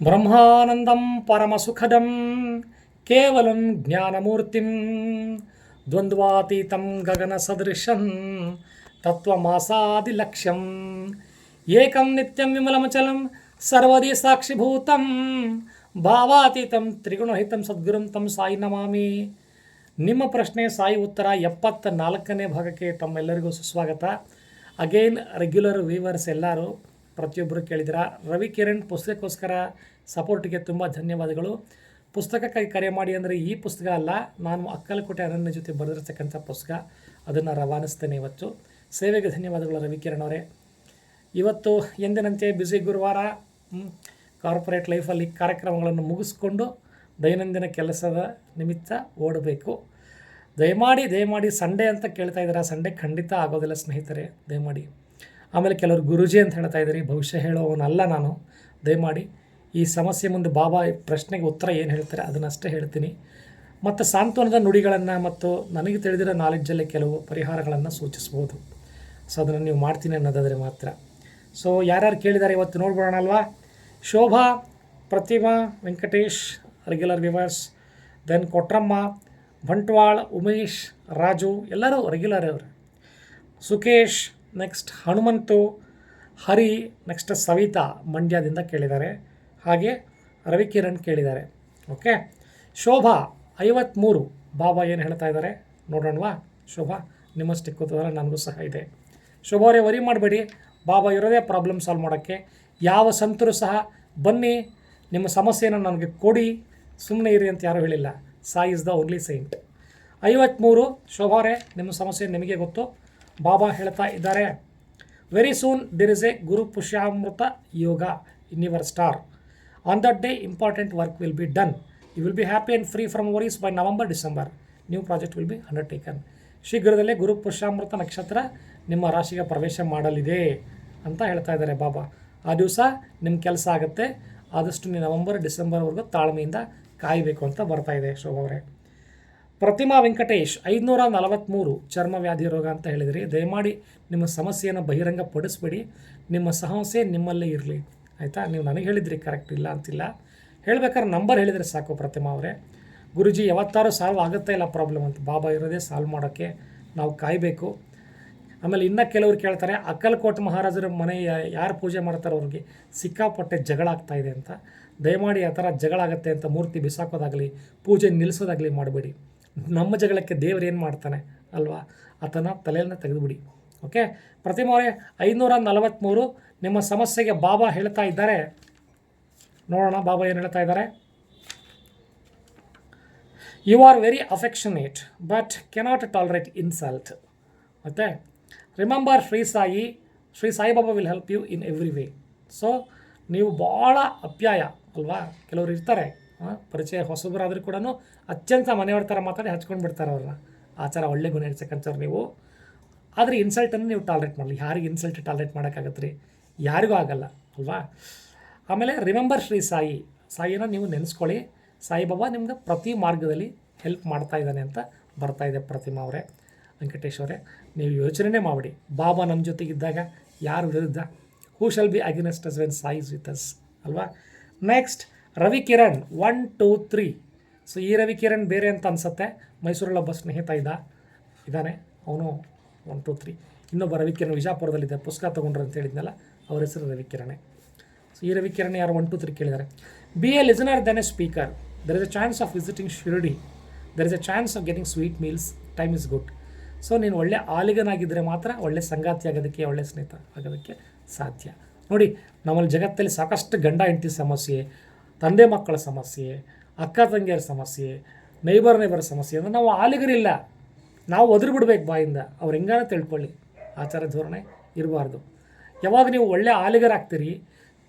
ಬ್ರಹ್ಮಾನಂದಂ ಪರಮಸುಖದಂ ಕೇವಲಂ ಜ್ಞಾನಮೂರ್ತಿಂ ದ್ವಂದ್ವಾತೀತಂ ಗಗನಸದೃಶಂ ತತ್ವಮಾಸಾದಿಲಕ್ಷ್ಯಂ ಏಕಂ ನಿತ್ಯಂ ವಿಮಲಮಚಲಂ ಸರ್ವದಿ ಸಾಕ್ಷಿಭೂತಂ ಭಾವಾತೀತಂ ತ್ರಿಗುಣಹಿತಂ ಸದ್ಗುರುಂ ತಂ ಸಾಯಿ ನಮಾಮಿ ನಿಮ್ಮ ಪ್ರಶ್ನೆ ಸಾಯಿ ಉತ್ತರ ಎಪ್ಪತ್ತ ನಾಲ್ಕನೇ ಭಾಗಕ್ಕೆ ತಮ್ಮೆಲ್ಲರಿಗೂ ಸುಸ್ವಾಗತ ಅಗೈನ್ ರೆಗ್ಯುಲರ್ ವೀವರ್ಸ್ ಎಲ್ಲರೂ ಪ್ರತಿಯೊಬ್ಬರು ಕೇಳಿದಿರ ರವಿ ಕಿರಣ್ ಪುಸ್ತಕಕ್ಕೋಸ್ಕರ ಸಪೋರ್ಟಿಗೆ ತುಂಬ ಧನ್ಯವಾದಗಳು. ಪುಸ್ತಕಕ್ಕಾಗಿ ಕರೆ ಮಾಡಿ ಅಂದರೆ ಈ ಪುಸ್ತಕ ಅಲ್ಲ, ನಾನು ಅಕ್ಕಲಕೋಟೆ ಅನನ್ಯ ಜೊತೆ ಬರೆದಿರ್ತಕ್ಕಂಥ ಪುಸ್ತಕ. ಅದನ್ನು ರವಾನಿಸ್ತೇನೆ ಇವತ್ತು. ಸೇವೆಗೆ ಧನ್ಯವಾದಗಳು ರವಿ ಕಿರಣ್ ಅವರೇ. ಇವತ್ತು ಎಂದಿನಂತೆ ಬ್ಯುಸಿ ಗುರುವಾರ ಕಾರ್ಪೊರೇಟ್ ಲೈಫಲ್ಲಿ ಕಾರ್ಯಕ್ರಮಗಳನ್ನು ಮುಗಿಸ್ಕೊಂಡು ದೈನಂದಿನ ಕೆಲಸದ ನಿಮಿತ್ತ ಓಡಬೇಕು. ದಯಮಾಡಿ ದಯಮಾಡಿ ಸಂಡೇ ಅಂತ ಕೇಳ್ತಾ ಇದ್ದೀರಾ? ಸಂಡೇ ಖಂಡಿತ ಆಗೋದಿಲ್ಲ ಸ್ನೇಹಿತರೆ. ದಯಮಾಡಿ. ಆಮೇಲೆ ಕೆಲವರು ಗುರುಜಿ ಅಂತ ಹೇಳ್ತಾ ಇದ್ದೀರಿ, ಭವಿಷ್ಯ ಹೇಳೋವನಲ್ಲ ನಾನು. ದಯಮಾಡಿ ಈ ಸಮಸ್ಯೆ ಮುಂದೆ ಬಾಬಾ ಪ್ರಶ್ನೆಗೆ ಉತ್ತರ ಏನು ಹೇಳ್ತಾರೆ ಅದನ್ನಷ್ಟೇ ಹೇಳ್ತೀನಿ. ಮತ್ತು ಸಾಂತ್ವನದ ನುಡಿಗಳನ್ನು ಮತ್ತು ನನಗೆ ತಿಳಿದಿರೋ ನಾಲೆಡ್ಜಲ್ಲಿ ಕೆಲವು ಪರಿಹಾರಗಳನ್ನು ಸೂಚಿಸ್ಬೋದು. ಸೊ ಅದನ್ನು ನೀವು ಮಾಡ್ತೀನಿ ಅನ್ನೋದಾದರೆ ಮಾತ್ರ. ಸೊ ಯಾರ್ಯಾರು ಕೇಳಿದ್ದಾರೆ ಇವತ್ತು ನೋಡ್ಬೋಣ ಅಲ್ವಾ? Shobha, Pratima, Venkatesh regular viewers then Kotramma, Bantwal, Umesh, Raju, ಎಲ್ಲರೂ ರೆಗ್ಯುಲರ್ ಅವರು. ಸುಕೇಶ್ ನೆಕ್ಸ್ಟ್ ಹನುಮಂತು ಹರಿ ನೆಕ್ಸ್ಟ್ ಸವಿತಾ ಮಂಡ್ಯದಿಂದ ಕೇಳಿದ್ದಾರೆ. ಹಾಗೆ ರವಿಕಿರಣ್ ಕೇಳಿದ್ದಾರೆ. ಓಕೆ ಶೋಭಾ ಐವತ್ತ್ಮೂರು ಬಾಬಾ ಏನು ಹೇಳ್ತಾ ಇದ್ದಾರೆ? ನೋಡೋಣವಾ? ಶೋಭಾ ನಿಮ್ಮಷ್ಟು ಕೂತವರ ನನಗೂ ಸಹ ಇದೆ. ಶೋಭಾ ಅವರೇ ವರಿ ಮಾಡಬೇಡಿ. ಬಾಬಾ ಇರೋದೇ ಪ್ರಾಬ್ಲಮ್ ಸಾಲ್ವ್ ಮಾಡೋಕ್ಕೆ. ಯಾವ ಸಂತರು ಸಹ ಬನ್ನಿ, ನಿಮ್ಮ ಸಮಸ್ಯೆಯನ್ನು ನನಗೆ ಕೊಡಿ. ಸುಮ್ಮನೆ ಇರಿ ಅಂತ ಯಾರೂ ಹೇಳಿಲ್ಲ. Sai is the only saint ಐವತ್ತ್ಮೂರು Shobha ಅವರೇ, ನಿಮ್ಮ ಸಮಸ್ಯೆ ನಿಮಗೆ ಗೊತ್ತು. ಬಾಬಾ ಹೇಳ್ತಾ ಇದ್ದಾರೆ. Very soon there is a Guru Pushyamrita yoga in your star on that day important work will be done you will be happy and free from worries by November December new project will be undertaken ಶೀಘ್ರದಲ್ಲೇ ಗುರು ಪುಷ್ಯಾಮೃತ ನಕ್ಷತ್ರ ನಿಮ್ಮ ರಾಶಿಗೆ ಪ್ರವೇಶ ಮಾಡಲಿದೆ ಅಂತ ಹೇಳ್ತಾ ಇದ್ದಾರೆ ಬಾಬಾ. ಆ ದಿವಸ ನಿಮ್ಮ ಕೆಲಸ ಆಗುತ್ತೆ. ಆದಷ್ಟು ನೀವು ನವಂಬರ್ ಡಿಸೆಂಬರ್ವರೆಗೂ ತಾಳ್ಮೆಯಿಂದ ಕಾಯಬೇಕು ಅಂತ ಬರ್ತಾ ಇದೆ ಶೋಭಾ ಅವರೇ. ಪ್ರತಿಮಾ ವೆಂಕಟೇಶ್ ಐದುನೂರ ನಲವತ್ತ್ಮೂರು ಚರ್ಮ ವ್ಯಾಧಿ ರೋಗ ಅಂತ ಹೇಳಿದ್ರಿ. ದಯಮಾಡಿ ನಿಮ್ಮ ಸಮಸ್ಯೆಯನ್ನು ಬಹಿರಂಗ ಪಡಿಸ್ಬೇಡಿ ನಿಮ್ಮ ಸಮಸ್ಯೆ ನಿಮ್ಮಲ್ಲೇ ಇರಲಿ. ಆಯಿತಾ? ನೀವು ನನಗೆ ಹೇಳಿದ್ರಿ ಕರೆಕ್ಟ್ ಇಲ್ಲ ಅಂತಿಲ್ಲ. ಹೇಳ್ಬೇಕಾದ್ರೆ ನಂಬರ್ ಹೇಳಿದರೆ ಸಾಕು ಪ್ರತಿಮಾ ಅವರೇ. ಗುರುಜಿ, ಯಾವತ್ತಾರು ಸಾಲ್ವ್ ಆಗುತ್ತಾ ಇಲ್ಲ ಪ್ರಾಬ್ಲಮ್ ಅಂತ. ಬಾಬಾ ಇರೋದೇ ಸಾಲ್ವ್ ಮಾಡೋಕ್ಕೆ ನಾವು ಕಾಯಬೇಕು. ಆಮೇಲೆ ಇನ್ನು ಕೆಲವರು ಕೇಳ್ತಾರೆ ಅಕ್ಕಲ್ಕೋಟ್ ಮಹಾರಾಜರ ಮನೆ ಯಾರು ಪೂಜೆ ಮಾಡ್ತಾರೋ ಅವ್ರಿಗೆ ಸಿಕ್ಕಾಪಟ್ಟೆ ಜಗಳ ಆಗ್ತಾ ಇದೆ ಅಂತ. ದಯಮಾಡಿ ಆ ಥರ ಜಗಳ ಆಗುತ್ತೆ ಅಂತ ಮೂರ್ತಿ ಬಿಸಾಕೋದಾಗಲಿ, ಪೂಜೆ ನಿಲ್ಲಿಸೋದಾಗಲಿ ಮಾಡಬೇಡಿ. ನಮ್ಮ ಜಗಳಕ್ಕೆ ದೇವ್ರು ಏನು ಮಾಡ್ತಾನೆ? ಅಲ್ವಾ? ಆತನ ತಲೆಯನ್ನು ತೆಗೆದುಬಿಡಿ. ಓಕೆ ಪ್ರತಿಮೋರೆ ಐನೂರ ನಲವತ್ತ್ಮೂರು ನಿಮ್ಮ ಸಮಸ್ಯೆಗೆ ಬಾಬಾ ಹೇಳ್ತಾ ಇದ್ದಾರೆ. ನೋಡೋಣ ಬಾಬಾ ಏನು ಹೇಳ್ತಾ ಇದ್ದಾರೆ. You are very affectionate but cannot tolerate insult ಮತ್ತೆ remember Shri Sai Shri Saibaba will help you in every way so ನೀವು ಭಾಳ ಅಪ್ಯಾಯ, ಅಲ್ವಾ? ಕೆಲವರು ಇರ್ತಾರೆ. ಪರಿಚಯ ಹೊಸಬರಾದರೂ ಕೂಡ ಅತ್ಯಂತ ಮನೆಯವ್ರ ಥರ ಮಾತಾಡಿ ಹಚ್ಕೊಂಡು ಬಿಡ್ತಾರೆ ಅವ್ರನ್ನ. ಆಚಾರ ಒಳ್ಳೆ ಗುಣ ಇರ್ತಕ್ಕಂಥವ್ರು ನೀವು. ಆದರೆ ಇನ್ಸಲ್ಟನ್ನು ನೀವು ಟಾಲರೇಟ್ ಮಾಡಲಿ. ಯಾರಿಗೆ ಇನ್ಸಲ್ಟ್ ಟಾಲರೇಟ್ ಮಾಡೋಕ್ಕಾಗತ್ತೆ ರೀ ಯಾರಿಗೂ ಆಗಲ್ಲ, ಅಲ್ವಾ? ಆಮೇಲೆ ರಿಮೆಂಬರ್ ಶ್ರೀ ಸಾಯಿ. ಸಾಯಿನ ನೀವು ನೆನೆಸ್ಕೊಳ್ಳಿ. ಸಾಯಿಬಾಬಾ ನಿಮ್ಗೆ ಪ್ರತಿ ಮಾರ್ಗದಲ್ಲಿ ಹೆಲ್ಪ್ ಮಾಡ್ತಾ ಇದ್ದಾನೆ ಅಂತ ಬರ್ತಾ ಇದೆ ಪ್ರತಿಮಾ ಅವರೇ ವೆಂಕಟೇಶ್ವರೇ ನೀವು ಯೋಚನೆ ಮಾಡಿ ಬಾಬಾ ನಮ್ಮ ಜೊತೆಗಿದ್ದಾಗ ಯಾರು ವಿರುದ್ಧ who shall be against us when Sai's with us ಅಲ್ವಾ? Next Ravi Kiran one two three so ಈ ರವಿಕಿರಣ್ ಬೇರೆ ಅಂತ ಅನಿಸುತ್ತೆ. ಮೈಸೂರಲ್ಲಿ ಒಬ್ಬ ಸ್ನೇಹಿತ ಇದ್ದ, ಇದ್ದಾನೆ. ಅವನು ಒನ್ ಟೂ ತ್ರೀ ಇನ್ನೊಬ್ಬ ರವಿಕಿರಣ್ ವಿಜಾಪುರದಲ್ಲಿದ್ದ ಪುಸ್ತಕ ತೊಗೊಂಡ್ರು ಅಂತ ಹೇಳಿದ್ನಲ್ಲ, ಅವರ ಹೆಸರು ರವಿಕಿರಣೆ. ಸೊ ಈ ರವಿಕಿರಣ್ ಯಾರು? ಒನ್ ಟು ತ್ರೀ ಕೇಳಿದ್ದಾರೆ. Be a listener then a speaker there is a chance of visiting Shirdi there is a chance of getting sweet meals time is good so ನೀನು ಒಳ್ಳೆ ಆಲಿಗನಾಗಿದ್ದರೆ ಮಾತ್ರ ಒಳ್ಳೆ ಸಂಗಾತಿ ಆಗೋದಕ್ಕೆ, ಒಳ್ಳೆ ಸ್ನೇಹಿತ ಆಗೋದಕ್ಕೆ ಸಾಧ್ಯ. ನೋಡಿ, ನಮ್ಮಲ್ಲಿ ಜಗತ್ತಲ್ಲಿ ಸಾಕಷ್ಟು ಗಂಡ, ಹೆಂಡತಿ ಸಮಸ್ಯೆ. ತಂದೆ ಮಕ್ಕಳ ಸಮಸ್ಯೆ, ಅಕ್ಕ ತಂಗಿಯರ ಸಮಸ್ಯೆ ನೈಬರ್ ನೈಬರ್ ಸಮಸ್ಯೆ ಅಂದರೆ ನಾವು ಆಲಿಗರಿಲ್ಲ. ನಾವು ಒದ್ರು ಬಿಡ್ಬೇಕು ಬಾಯಿಂದ. ಅವ್ರು ಹೆಂಗಾನ ತಿಳ್ಕೊಳ್ಳಿ. ಆಚಾರ ಧೋರಣೆ ಇರಬಾರ್ದು. ಯಾವಾಗ ನೀವು ಒಳ್ಳೆ ಆಲಿಗರಾಗ್ತೀರಿ,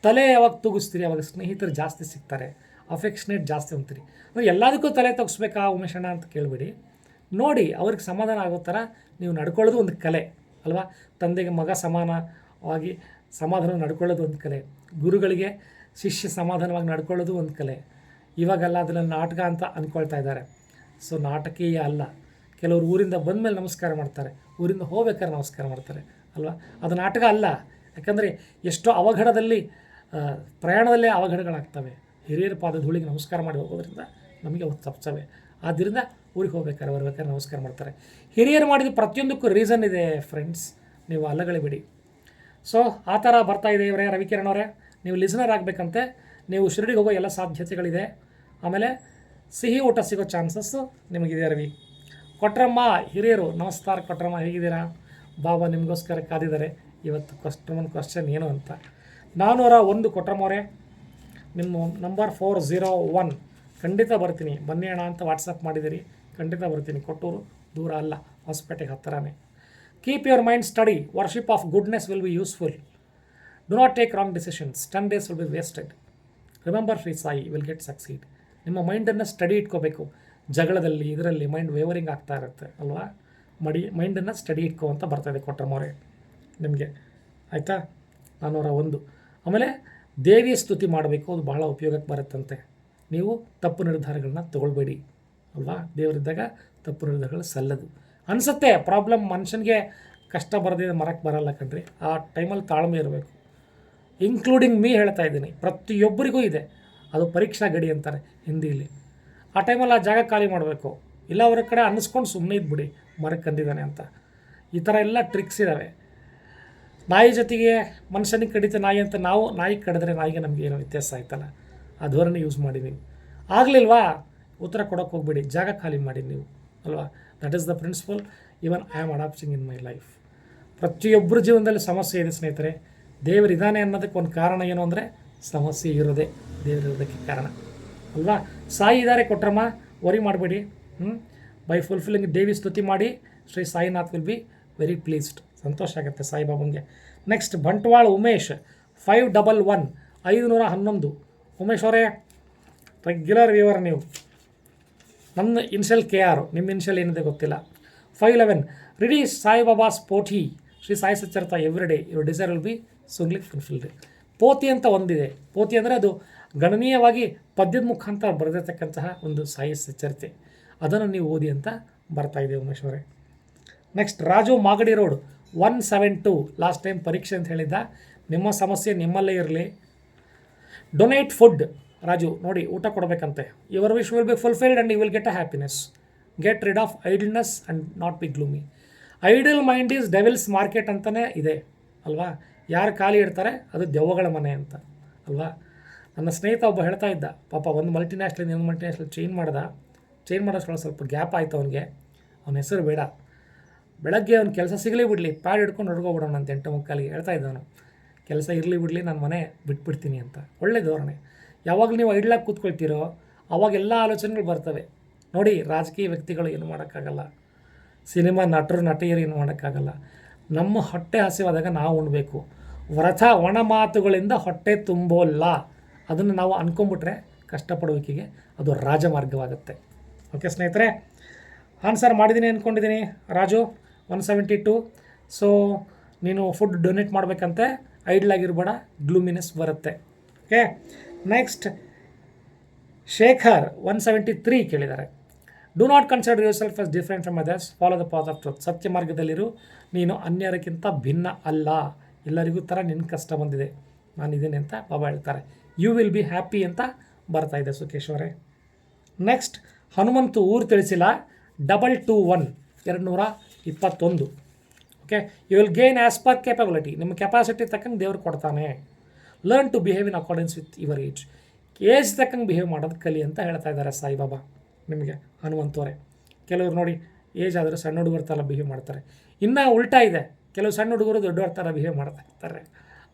ತಲೆ ಯಾವಾಗ ತೂಗಿಸ್ತೀರಿ, ಅವಾಗ ಸ್ನೇಹಿತರು ಜಾಸ್ತಿ ಸಿಗ್ತಾರೆ ಅಫೆಕ್ಷನೇಟ್ ಜಾಸ್ತಿ ಅಂತೀರಿ. ಅಂದರೆ ಎಲ್ಲದಕ್ಕೂ ತಲೆ ತಗ್ಸ್ಬೇಕಾ ಉಮೇಶಣ್ಣ ಅಂತ ಕೇಳಿಬಿಡಿ. ನೋಡಿ ಅವ್ರಿಗೆ ಸಮಾಧಾನ ಆಗೋ ಥರ ನೀವು ನಡ್ಕೊಳ್ಳೋದು ಒಂದು ಕಲೆ, ಅಲ್ವಾ? ತಂದೆಗೆ ಮಗ ಸಮಾನವಾಗಿ ಸಮಾಧಾನ ನಡ್ಕೊಳ್ಳೋದು ಒಂದು ಕಲೆ. ಗುರುಗಳಿಗೆ ಶಿಷ್ಯ ಸಮಾಧಾನವಾಗಿ ನಡ್ಕೊಳ್ಳೋದು ಒಂದು ಕಲೆ. ಇವಾಗೆಲ್ಲ ಅದನ್ನು ನಾಟಕ ಅಂತ ಅಂದ್ಕೊಳ್ತಾ ಇದ್ದಾರೆ. ಸೊ ನಾಟಕೀಯ ಅಲ್ಲ. ಕೆಲವರು ಊರಿಂದ ಬಂದಮೇಲೆ ನಮಸ್ಕಾರ ಮಾಡ್ತಾರೆ. ಊರಿಂದ ಹೋಗ್ಬೇಕಾದ್ರೆ ನಮಸ್ಕಾರ ಮಾಡ್ತಾರೆ, ಅಲ್ವಾ? ಅದು ನಾಟಕ ಅಲ್ಲ. ಯಾಕಂದರೆ ಎಷ್ಟೋ ಅವಘಡದಲ್ಲಿ ಪ್ರಯಾಣದಲ್ಲೇ ಅವಘಡಗಳಾಗ್ತವೆ. ಹಿರಿಯರ ಪಾದ ಧೂಳಿಗೆ ನಮಸ್ಕಾರ ಮಾಡಿ ಹೋಗೋದ್ರಿಂದ ನಮಗೆ ಅವು ತಪ್ಪಿಸವೆ ಆದ್ದರಿಂದ ಊರಿಗೆ ಹೋಗ್ಬೇಕಾದ್ರೆ, ಬರ್ಬೇಕಾದ್ರೆ ನಮಸ್ಕಾರ ಮಾಡ್ತಾರೆ. ಹಿರಿಯರು ಮಾಡಿದ ಪ್ರತಿಯೊಂದಕ್ಕೂ ರೀಸನ್ ಇದೆ ಫ್ರೆಂಡ್ಸ್ ನೀವು ಅಲ್ಲಗಳಿಬಿಡಿ ಸೊ ಆ ಥರ ಬರ್ತಾ ಇದೆ ಇವರೇ, ರವಿಕಿರಣ್ ಅವರೇ. ನೀವು ಲಿಸ್ನರ್ ಆಗಬೇಕಂತೆ. ನೀವು ಶಿರಡಿಗೆ ಹೋಗೋ ಎಲ್ಲ ಸಾಧ್ಯತೆಗಳಿದೆ. ಆಮೇಲೆ ಸಿಹಿ ಊಟ ಸಿಗೋ ಚಾನ್ಸಸ್ಸು ನಿಮಗಿದೆ ರವಿ. ಕೊಟ್ರಮ್ಮ, ಹಿರಿಯರು, ನಮಸ್ಕಾರ ಕೊಟ್ರಮ್ಮ, ಹೇಗಿದ್ದೀರಾ? ಬಾಬಾ ನಿಮಗೋಸ್ಕರ ಕಾದಿದ್ದಾರೆ. ಇವತ್ತು ಕಸ್ಟಮರ್ ಕ್ವಶನ್ ಏನು ಅಂತ. ನಾನ್ನೂರ ಒಂದು ಕೊಟ್ರಮ್ಮವರೇ ನಿಮ್ಮ ನಂಬರ್ ಫೋರ್ ಝೀರೋ ಒನ್ ಖಂಡಿತ ಬರ್ತೀನಿ. ಬನ್ನಿ ಅಣ್ಣ ಅಂತ ವಾಟ್ಸಪ್ ಮಾಡಿದ್ದೀರಿ. ಖಂಡಿತ ಬರ್ತೀನಿ. ಕೊಟ್ಟೂರು ದೂರ ಅಲ್ಲ. ಹೊಸಪೇಟೆಗೆ ಹತ್ತಿರನೇ. Keep your mind study worship of goodness will be useful do not take wrong decisions ten days will be wasted remember Shri Sai will get succeed ನಿಮ್ಮ ಮೈಂಡನ್ನು ಸ್ಟಡಿ ಇಟ್ಕೋಬೇಕು. ಜಗಳದಲ್ಲಿ, ಇದರಲ್ಲಿ ಮೈಂಡ್ ವೇವರಿಂಗ್ ಆಗ್ತಾ ಇರುತ್ತೆ, ಅಲ್ವಾ? ಮಡಿ ಮೈಂಡನ್ನು ಸ್ಟಡಿ ಇಟ್ಕೋ ಅಂತ ಬರ್ತದೆ ಕೊಟ್ಟರಮೋರೆ ನಿಮಗೆ. ಆಯಿತಾ? ನಾನ್ನೂರ ಒಂದು. ಆಮೇಲೆ ದೇವಿಯ ಸ್ತುತಿ ಮಾಡಬೇಕು. ಅದು ಬಹಳ ಉಪಯೋಗಕ್ಕೆ ಬರುತ್ತಂತೆ. ನೀವು ತಪ್ಪು ನಿರ್ಧಾರಗಳನ್ನ ತಗೊಳ್ಬೇಡಿ, ಅಲ್ವಾ? ದೇವರಿದ್ದಾಗ ತಪ್ಪು ನಿರ್ಧಾರಗಳು ಸಲ್ಲದು. ಅನಿಸುತ್ತೆ ಪ್ರಾಬ್ಲಮ್ ಮನುಷ್ಯನಿಗೆ ಕಷ್ಟ ಬರದಿದೆ ಮರಕ್ಕೆ ಬರಲ್ಲ ಕಣ್ರಿ. ಆ ಟೈಮಲ್ಲಿ ತಾಳ್ಮೆ ಇರಬೇಕು. ಇನ್ಕ್ಲೂಡಿಂಗ್ ಮೀ ಹೇಳ್ತಾ ಇದ್ದೀನಿ. ಪ್ರತಿಯೊಬ್ಬರಿಗೂ ಇದೆ. ಅದು ಪರೀಕ್ಷಾ ಗಡಿ ಅಂತಾರೆ ಹಿಂದಿಲಿ. ಆ ಟೈಮಲ್ಲಿ ಆ ಜಾಗ ಖಾಲಿ ಮಾಡಬೇಕು. ಇಲ್ಲ ಅವ್ರ ಕಡೆ ಅನ್ನಿಸ್ಕೊಂಡು ಸುಮ್ಮನೆ ಇದ್ಬಿಡಿ ಮರಕ್ಕೆ ಕಂದಿದ್ದಾನೆ ಅಂತ. ಈ ಥರ ಎಲ್ಲ ಟ್ರಿಕ್ಸ್ ಇದ್ದಾವೆ ನಾಯಿ ಜೊತೆಗೆ ಮನುಷ್ಯನಿಗೆ ಕಡಿತ ನಾಯಿ ಅಂತ ನಾವು, ನಾಯಿ ಕಡಿದ್ರೆ ನಾಯಿಗೆ ನಮಗೆ ಏನೋ ವ್ಯತ್ಯಾಸ ಆಯ್ತಲ್ಲ? ಆ ಧೋರಣೆ ಯೂಸ್ ಮಾಡಿ ನೀವು. ಆಗಲಿಲ್ವಾ? ಉತ್ತರ ಕೊಡೋಕೆ ಹೋಗ್ಬೇಡಿ. ಜಾಗ ಖಾಲಿ ಮಾಡಿ ನೀವು. ಅಲ್ವಾ? That is the principle even I am adapting in my life ಪ್ರತಿಯೊಬ್ಬರ ಜೀವನದಲ್ಲಿ ಸಮಸ್ಯೆ ಇದೆ ಸ್ನೇಹಿತರೆ ದೇವರಿದ್ದಾನೆ ಅನ್ನೋದಕ್ಕೆ ಒಂದು ಕಾರಣ ಏನು ಅಂದರೆ ಸಮಸ್ಯೆ ಇರೋದೇ ದೇವರಿರೋದಕ್ಕೆ ಕಾರಣ. ಅಲ್ವಾ? ಸಾಯಿ ಇದ್ದಾರೆ ಕೊಟ್ರಮ್ಮ ವರಿ ಮಾಡಬೇಡಿ. ಹ್ಞೂ ಬೈ ಫುಲ್ಫಿಲ್ಲಿಂಗ್ ದೇವಿ ಸ್ತುತಿ ಮಾಡಿ, Shri Sainath will be very pleased ಸಂತೋಷ ಆಗುತ್ತೆ ಸಾಯಿಬಾಬಂಗೆ next Bantwal Umesh five double one ಐದುನೂರ ಹನ್ನೊಂದು. ಉಮೇಶ್ ಅವರೇ ರೆಗ್ಯುಲರ್ ವ್ಯೂವರ್ ನೀವು. ನನ್ನ ಇನ್ಷಿಯಲ್ ಕೆ ಆರ್, ನಿಮ್ಮ ಇನ್ಷಿಯಲ್ ಏನಿದೆ ಗೊತ್ತಿಲ್ಲ. Five eleven ರಿಡಿ Saibaba ಸ್ಪೋಟಿ Shri Sai Satcharitra every day your desire will be surely fulfilled ಪೋತಿ ಅಂತ ಒಂದಿದೆ. ಪೋತಿ ಅಂದರೆ ಅದು ಗಣನೀಯವಾಗಿ ಪದ್ಯದ ಮುಖಾಂತರ ಬರೆದಿರ್ತಕ್ಕಂತಹ ಒಂದು ಸಾಯಿ ಸಚ್ಚರಿತೆ. ಅದನ್ನು ನೀವು ಓದಿ ಅಂತ ಬರ್ತಾ ಇದೆ ಉಮೇಶ್ ಅವರೇ. Next Raju Magadi road one seven two last time ಪರೀಕ್ಷೆ ಅಂತ ಹೇಳಿದ್ದ. ನಿಮ್ಮ ಸಮಸ್ಯೆ ನಿಮ್ಮಲ್ಲೇ ಇರಲಿ. ಡೊನೇಟ್ ಫುಡ್ ರಾಜು, ನೋಡಿ, ಊಟ ಕೊಡಬೇಕಂತೆ. Your wish will be fulfilled and you will get a happiness get rid of idleness and not be gloomy idle mind is devil's market ಅಂತಲೇ ಇದೆ, ಅಲ್ವಾ? ಯಾರು ಖಾಲಿ ಇಡ್ತಾರೆ, ಅದು ದೆವ್ವಗಳ ಮನೆ ಅಂತ, ಅಲ್ವಾ? ನನ್ನ ಸ್ನೇಹಿತ ಒಬ್ಬ ಹೇಳ್ತಾ ಇದ್ದ, ಪಾಪ ಒಂದು ಮಲ್ಟಿನ್ಯಾಷನಲ್ ಇನ್ನೊಂದು ಮಲ್ಟಿನ್ಯಾಷನಲ್ ಚೇಂಜ್ ಮಾಡ್ದ. ಚೇಂಜ್ ಮಾಡೋಷ್ಟ್ರೊಳಗೆ ಸ್ವಲ್ಪ ಗ್ಯಾಪ್ ಆಯಿತು ಅವನಿಗೆ. ಅವನ ಹೆಸರು ಬೇಡ. ಬೆಳಗ್ಗೆ ಅವ್ನ ಕೆಲಸ ಸಿಗಲಿ ಬಿಡಲಿ, ಪ್ಯಾಡ್ ಹಿಡ್ಕೊಂಡು ಹೊಡ್ಕೊಬಿಡೋಣ ಅಂತ ಎಂಟು ಮುಕ್ಕಾಲಿಗೆ ಹೇಳ್ತಾ ಇದ್ದವನು. ಕೆಲಸ ಇರಲಿ ಬಿಡಲಿ, ನಾನು ಮನೆ ಬಿಟ್ಬಿಡ್ತೀನಿ ಅಂತ. ಒಳ್ಳೆ ಧೋರಣೆ. ಯಾವಾಗ ನೀವು ಐಡ್ಲಾಗಿ ಕೂತ್ಕೊಳ್ತೀರೋ ಅವಾಗ ಎಲ್ಲ ಆಲೋಚನೆಗಳು ಬರ್ತವೆ. ನೋಡಿ, ರಾಜಕೀಯ ವ್ಯಕ್ತಿಗಳು ಏನು ಮಾಡೋಕ್ಕಾಗಲ್ಲ. ಸಿನಿಮಾ ನಟರು, ನಟಿಯರು ಏನು ಮಾಡೋಕ್ಕಾಗಲ್ಲ. ನಮ್ಮ ಹೊಟ್ಟೆ ಹಸಿವಾದಾಗ ನಾವು ಉಣಬೇಕು. ವ್ರತ, ಒಣ ಮಾತುಗಳಿಂದ ಹೊಟ್ಟೆ ತುಂಬೋಲ್ಲ. ಅದನ್ನು ನಾವು ಅಂದ್ಕೊಂಬಿಟ್ರೆ ಕಷ್ಟಪಡುವಿಕೆಗೆ ಅದು ರಾಜಮಾರ್ಗವಾಗುತ್ತೆ. ಓಕೆ ಸ್ನೇಹಿತರೆ, ಆನ್ಸರ್ ಮಾಡಿದ್ದೀನಿ ಅಂದ್ಕೊಂಡಿದ್ದೀನಿ Raju, one seventy two. So, ನೀನು ಫುಡ್ ಡೊನೇಟ್ ಮಾಡಬೇಕಂತೆ. ಐಡ್ಲಾಗಿರ್ಬೇಡ ಗ್ಲೂಮಿನೆಸ್ ಬರುತ್ತೆ. Okay? Next Shekhar one seventy three ಕೇಳಿದ್ದಾರೆ. Do not consider yourself as different from others follow the path of truth ಸತ್ಯ ಮಾರ್ಗದಲ್ಲಿರು. ನೀನು ಅನ್ಯರಕ್ಕಿಂತ ಭಿನ್ನ ಅಲ್ಲ. ಎಲ್ಲರಿಗೂ ಥರ ನಿನ್ನ ಕಷ್ಟ ಬಂದಿದೆ. ನಾನು ಇದ್ದೀನಿ ಅಂತ ಬಾಬಾ ಹೇಳ್ತಾರೆ. ಯು ವಿಲ್ ಬಿ ಹ್ಯಾಪಿ ಅಂತ ಬರ್ತಾ ಇದೆ ಸುಖೇಶ್ವರೇ ನೆಕ್ಸ್ಟ್ ಹನುಮಂತು ಊರು ತಿಳಿಸಿಲ್ಲ. ಡಬಲ್ ಟೂ ಒನ್ ಎರಡು ನೂರ ಇಪ್ಪತ್ತೊಂದು. Okay you will gain as per capability ನಿಮ್ಮ ಕೆಪಾಸಿಟಿ ತಕ್ಕಂಗೆ ದೇವ್ರು ಕೊಡ್ತಾನೆ. Learn to behave in accordance with your age age ತಕ್ಕಂಗೆ ಬಿಹೇವ್ ಮಾಡೋದು ಕಲಿ ಅಂತ ಹೇಳ್ತಾ ಇದ್ದಾರೆ ಸಾಯಿಬಾಬಾ. ನಿಮಗೆ ಹನುಮಂತವರೇ ಕೆಲವರು ನೋಡಿ ಏಜ್ ಆದರೆ ಸಣ್ಣ ಹುಡುಗರ ಥರ ಬಿಹೇವ್ ಮಾಡ್ತಾರೆ. ಇನ್ನೂ ಉಲ್ಟಾ ಇದೆ. ಕೆಲವು ಸಣ್ಣ ಹುಡುಗರು ದೊಡ್ಡವ್ರ ಥರ ಬಿಹೇವ್ ಮಾಡ್ತಾ ಇರ್ತಾರೆ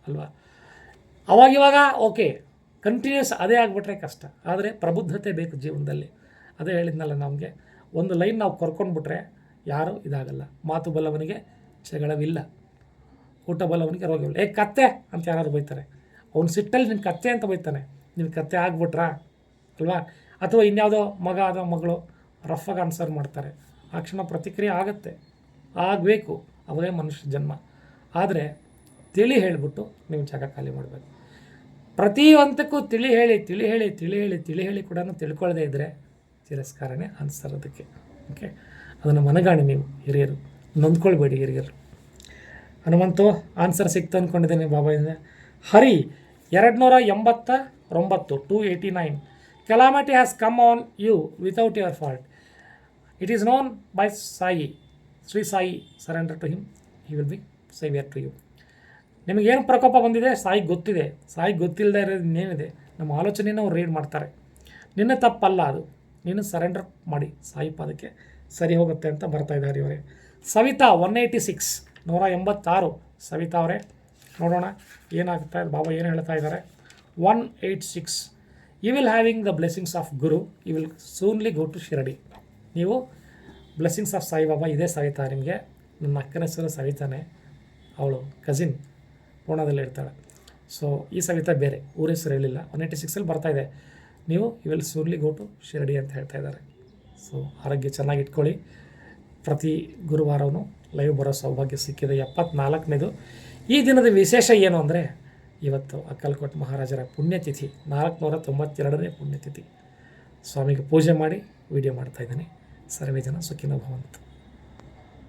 ಅಲ್ವಾ ಅವಾಗಿವಾಗ ಓಕೆ ಕಂಟಿನ್ಯೂಸ್ ಅದೇ ಆಗಿಬಿಟ್ರೆ ಕಷ್ಟ. ಆದರೆ ಪ್ರಬುದ್ಧತೆ ಬೇಕು ಜೀವನದಲ್ಲಿ. ಅದೇ ಹೇಳಿದ್ನಲ್ಲ ನಮಗೆ, ಒಂದು ಲೈನ್ ನಾವು ಕರ್ಕೊಂಡ್ಬಿಟ್ರೆ ಯಾರೂ ಇದಾಗಲ್ಲ. ಮಾತು ಬಲ್ಲವನಿಗೆ ಜಗಳವಿಲ್ಲ ಊಟ ಬಲ್ಲವನಿಗೆ ರೋಗವಿಲ್ಲ. ಏ, ಕತ್ತೆ ಅಂತ ಯಾರಾದ್ರು ಬೈತಾರೆ. ಅವ್ನು ಸಿಟ್ಟಲ್ಲಿ ನಿನ್ನ ಕತ್ತೆ ಅಂತ ಬೈತಾನೆ. ನಿನ್ನ ಕತ್ತೆ ಆಗ್ಬಿಟ್ರಾ? ಅಲ್ವಾ? ಅಥವಾ ಇನ್ಯಾವುದೋ ಮಗ ಆದ ಮಗಳು ರಫಾಗಿ ಆನ್ಸರ್ ಮಾಡ್ತಾರೆ. ಆ ಕ್ಷಣ ಪ್ರತಿಕ್ರಿಯೆ ಆಗುತ್ತೆ. ಆಗಬೇಕು. ಅವರೇ ಮನುಷ್ಯ ಜನ್ಮ. ಆದರೆ ತಿಳಿ ಹೇಳಿಬಿಟ್ಟು ನೀವು ಜಾಗ ಖಾಲಿ ಮಾಡಬೇಕು. ಪ್ರತಿಯೊಂದಕ್ಕೂ ತಿಳಿ ಹೇಳಿ ತಿಳಿ ಹೇಳಿ ತಿಳಿ ಹೇಳಿ ತಿಳಿ ಹೇಳಿ ಕೂಡ ತಿಳ್ಕೊಳ್ಳದೇ ಇದ್ದರೆ ತಿರಸ್ಕಾರನೇ ಆನ್ಸರ್ ಅದಕ್ಕೆ. ಓಕೆ ಅದನ್ನು ಮನಗಾಣಿ ನೀವು ಹಿರಿಯರು. ನೊಂದ್ಕೊಳ್ಬೇಡಿ ಹಿರಿಯರು. ಹನುಮಂತು ಆನ್ಸರ್ ಸಿಕ್ತು ಅಂದ್ಕೊಂಡಿದ್ದೇನೆ ಬಾಬಾಯಿಂದ ಹರಿ ಎರಡು ನೂರ ಎಂಬತ್ತ ಒಂಬತ್ತು two eighty nine calamity has come on you without your fault it is known by Sai Shri Sai surrender to him he will be saviour to you ನಿಮಗೇನು ಪ್ರಕೋಪ ಬಂದಿದೆ? ಸಾಯಿ ಗೊತ್ತಿದೆ. ಸಾಯಿ ಗೊತ್ತಿಲ್ಲದೆ ಇರೋದು ಇನ್ನೇನಿದೆ? ನಮ್ಮ ಆಲೋಚನೆಯನ್ನು ಅವ್ರು ರೀಡ್ ಮಾಡ್ತಾರೆ. ನಿನ್ನ ತಪ್ಪಲ್ಲ ಅದು. ನೀನು ಸರೆಂಡರ್ ಮಾಡಿ ಸಾಯಿ ಪಾದಕ್ಕೆ ಸರಿ ಹೋಗುತ್ತೆ ಅಂತ ಬರ್ತಾ ಇದ್ದಾರೆ ಇವರೇ. ಸವಿತಾ ಒನ್ ಏಯ್ಟಿ ಸಿಕ್ಸ್ ನೂರ ಎಂಬತ್ತಾರು ಸವಿತಾ ಅವರೇ ನೋಡೋಣ. ಏನಾಗ್ತಾ ಇದೆ? ಬಾಬಾ ಏನು ಹೇಳ್ತಾ ಇದ್ದಾರೆ? One eight six. You will having the blessings of Guru you will soonly go to Shirdi ನೀವು ಬ್ಲೆಸ್ಸಿಂಗ್ಸ್ ಆಫ್ ಸಾಯಿಬಾಬಾ ಇದೇ ಸವಿತಾ ನಿಮಗೆ. ನಿಮ್ಮ ಅಕ್ಕನ ಹೆಸರು ಸವಿತಾನೆ. ಅವಳು ಕಸಿನ್ ಪೂರ್ಣದಲ್ಲಿ ಇರ್ತಾಳೆ. ಸೊ ಈ ಸವಿತಾ ಬೇರೆ, ಊರ ಹೆಸರು ಹೇಳಿಲ್ಲ. ಒನ್ ಏಯ್ಟಿ ಸಿಕ್ಸಲ್ಲಿ ಬರ್ತಾ ಇದೆ. ನೀವು you will soonly go to Shirdi ಅಂತ ಹೇಳ್ತಾ ಇದ್ದಾರೆ. ಸೊ ಆರೋಗ್ಯ ಚೆನ್ನಾಗಿ ಇಟ್ಕೊಳ್ಳಿ. ಪ್ರತಿ ಗುರುವಾರವೂ ಲೈವ್ ಬರೋ ಸೌಭಾಗ್ಯ ಸಿಕ್ಕಿದೆ. ಎಪ್ಪತ್ನಾಲ್ಕನೇದು. ಈ ದಿನದ ವಿಶೇಷ ಏನು ಅಂದರೆ ಇವತ್ತು ಅಕ್ಕಲ್ಕೋಟ್ ಮಹಾರಾಜರ ಪುಣ್ಯತಿಥಿ ನಾಲ್ಕುನೂರ ತೊಂಬತ್ತೆರಡನೇ ಪುಣ್ಯತಿಥಿ. ಸ್ವಾಮಿಗೆ ಪೂಜೆ ಮಾಡಿ ವಿಡಿಯೋ ಮಾಡ್ತಾಯಿದ್ದೀನಿ ಸರ್ವೇ ಜನ ಸುಖಿನ ಭವಂತು.